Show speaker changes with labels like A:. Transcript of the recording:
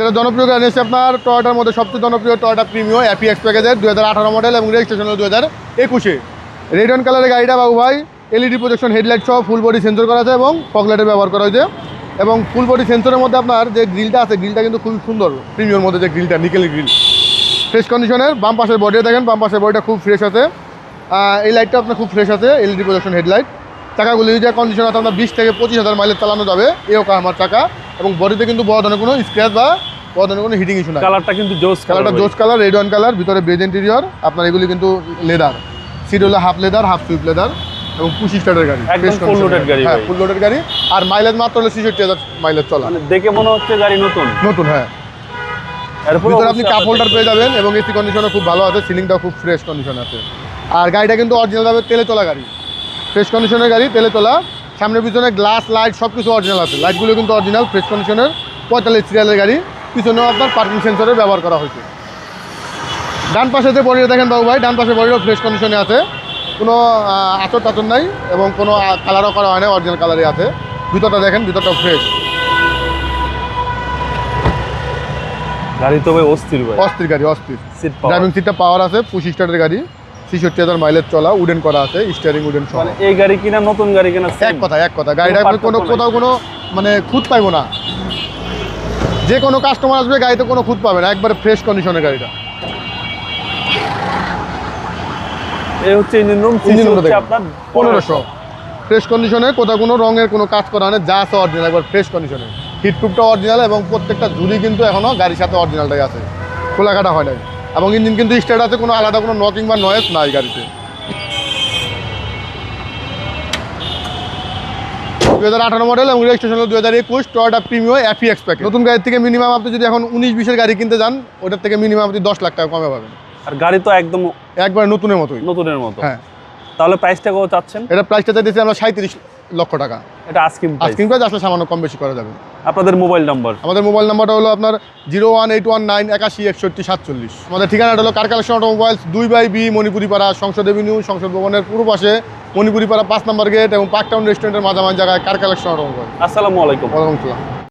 A: এটা জনপ্রিয় গাড়ি এসেছে আপনার টয়টার মধ্যে সবচেয়ে জনপ্রিয় টয়টা প্রিমিও অ্যাপিএক্স প্যাকেজের দু হাজার আঠারো মডেল এবং রেজিস্ট্রেশন হলো দু হাজার একুশে। রেড অ্যান্ড কালারের গাড়িটা বাবু ভাই এলইডি প্রজেকশন হেডলাইট সহ ফুল বডি সেন্সর করা আছে এবং ফগলাইটের ব্যবহার করা হয়েছে। এবং ফুল বডি সেন্সরের মধ্যে আপনার যে গ্রিলটা আছে গ্রিলটা কিন্তু খুব সুন্দর। প্রিমিয়র মধ্যে যে গ্রিলটা নিকেল গ্রিল ফ্রেশ কন্ডিশনের বাম পাশের বডি দেখেন, বাম পাশের বডিটা খুব ফ্রেশ আছে। এই লাইটটা আপনার খুব ফ্রেশ আছে এলইডি প্রজেকশন হেডলাইট চাকাগুলি যে কন্ডিশন আছে, আপনার বিশ থেকে পঁচিশ হাজার মাইলেজ চালানো যাবে, এও আমার চাকা। এবং বডিতে কিন্তু বড় ধরনের কোনো স্ক্র্যাচ বা ধরনের কোনো হিটিং ইস্যু নাই।
B: কালারটা কিন্তু জোস
A: কালারটা জোস কালার রেড ওয়ান কালার ভিতরে বেজ ইন্টেরিয়র আপনার এগুলি কিন্তু লেদার সিট হলো হাফ লেদার হাফ সুইপ লেদার এবং পুশি স্টার্টের গাড়ি।
B: full loaded গাড়ি।
A: হ্যাঁ ফুল লোডেড গাড়ি। আর মাইলেজ মাত্র হলো ছেষট্টি হাজার মাইলেজ চলা।
B: মানে দেখে মনে হচ্ছে গাড়ি নতুন।
A: নতুন হ্যাঁ। ভিতরে আপনি কাপ হোল্ডার পেয়ে যাবেন এবং এসি কন্ডিশনও খুব ভালো আছে সিলিংটাও খুব ফ্রেশ কন্ডিশন আছে। আর গাড়িটা কিন্তু অরিজিনাল ভাবে তেলে তোলা গাড়ি। ফ্রেশ কন্ডিশনের গাড়ি তেলে তোলা। সামনের পিছনে গ্লাস লাইট সব কিছু অরিজিনাল আছে লাইটগুলো কিন্তু অরিজিনাল ফ্রেশ কন্ডিশনের পঁয়তাল্লিশ সিরিয়ালের গাড়ি। পিছনেও আপনার পার্কিং সেন্সরের ব্যবহার করা হয়েছে। ডান পাশে যে বডিটা দেখেন বাবু ভাই ডান পাশে বডিও ফ্রেশ কন্ডিশনে আছে। কোনো আচর টাচর নাই এবং কোনো কালারও করা হয় না অরিজিনাল কালারই আছে। ভিতরটা দেখেন ভিতরটা ফ্রেশ
B: গাড়ি তো ভাই অস্থির ভাই।
A: অস্থির গাড়ি অস্থির।
B: সিট
A: ড্রাইভিং সিটটা পাওয়ার আছে পঁচিশ স্টারের গাড়ি ছেষট্টি হাজার মাইলেজ চলা উডেন করা আছে স্টিয়ারিং উডেন
B: মানে এই গাড়ি কিনা নতুন গাড়ি কিনা
A: এক কথা এক কথা। গাড়িটা কোনো কোথাও কোনো মানে খুঁত পাইবো না। যে কোনো কাস্টমার আসবে গাড়িতে কোনো খুঁত পাবে না একবারে ফ্রেশ কন্ডিশনের গাড়িটা।
B: এই হচ্ছে ইঞ্জিন রুম
A: ইঞ্জিন
B: হচ্ছে আপনার
A: পনেরোশো। ফ্রেশ কন্ডিশনে কোথাও কোনো রঙের কোনো কাজ করা হয় না যা আছে অরিজিনাল একবার ফ্রেশ কন্ডিশনে হিটপ্রুফটা অরিজিনাল এবং প্রত্যেকটা ঝুড়ি কিন্তু এখনও গাড়ির সাথে অরিজিনালটাই আছে। খোলা কাটা হয় নাই। এবং ইঞ্জিন কিন্তু স্টার্ট আছে কোনো আলাদা কোনো নকিং বা নয়েজ নাই গাড়িতে। দু হাজার আঠারো মডেল এবং রেজিস্ট্রেশন হলো দু হাজার একুশ টয়টা প্রিমিও এক্স প্যাকেজ নতুন গাড়ির থেকে মিনিমাম আপনি যদি এখন উনিশ বিশের গাড়ি কিনতে যান ওটার থেকে মিনিমাম আপনি দশ লাখ টাকা কমে পাবেন।
B: আর গাড়ি তো একদম
A: একবার নতুনের মতোই।
B: নতুনের মতো।
A: হ্যাঁ।
B: তাহলে প্রাইসটা কত চাচ্ছেন?
A: এটা প্রাইসটা চাইতেছি আমরা সাঁত্রিশ লক্ষ টাকা।
B: এটা আস্কিং প্রাইস
A: আস্কিং প্রাইস আসলে সামান্য কম বেশি করা যাবে।
B: আপনাদের মোবাইল নাম্বার
A: আমাদের মোবাইল নাম্বারটা হলো আপনার zero one eight one nine একাশি একষট্টি সাতচল্লিশ। আমাদের ঠিকানাটা হলো কার কালেকশন অটোমোবাইলস দুই by B Manipuri Para Sangsad avenue সংসদ ভবনের পূর্ব পাশে মণিপুরি পাড়া পাঁচ নম্বর গেট এবং পার্ক টাউন রেস্টুরেন্টের মাঝামাঝি জায়গায় কার কালেকশন
B: আসসালামু আলাইকুম।
A: ওয়ালাইকুম আসসালাম